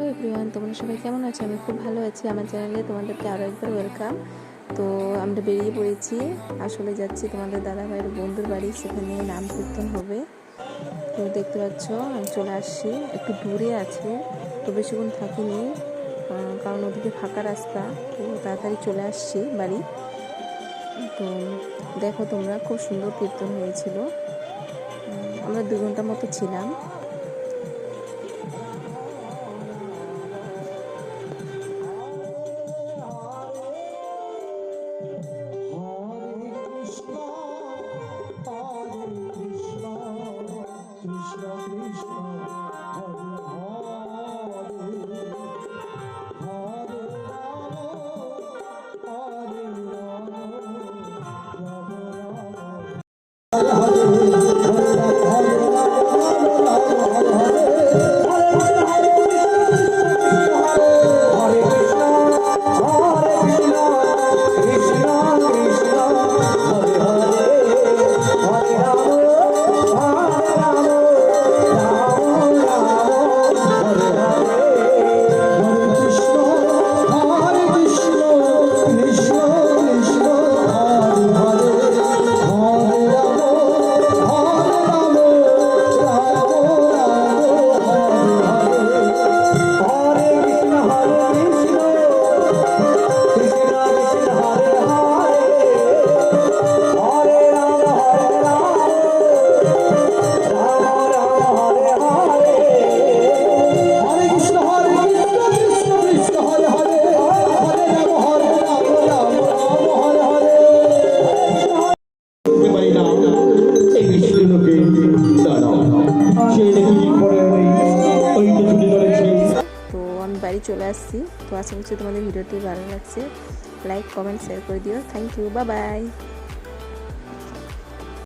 Hello everyone, তোমরা সবাই কেমন আছো? আমি খুব ভালো আছি। আমার চ্যানেলে তোমাদেরকে আরও একবার ওয়েলকাম। তো আমরা বেরিয়ে পড়েছি। আসলে যাচ্ছি তোমাদের দাদা ভাইয়ের বন্ধুর বাড়ি, সেখানে নাম কীর্তন হবে। তো দেখতে পাচ্ছ, আমি চলে আসছি। একটু দূরে আছে, তো বেশিক্ষণ থাকিনি কারণ ওদিকে ফাঁকা রাস্তা। তো তাড়াতাড়ি চলে আসছি বাড়ি। তো দেখো তোমরা, খুব সুন্দর কীর্তন হয়েছিল। আমরা দু ঘণ্টা মতো ছিলাম। তো তো আমি বাড়ি চলে আসছি। তো আশা করছি তোমাদের ভিডিওটি ভালো লাগছে। লাইক কমেন্ট শেয়ার করে দিও। থ্যাংক ইউ বা বাই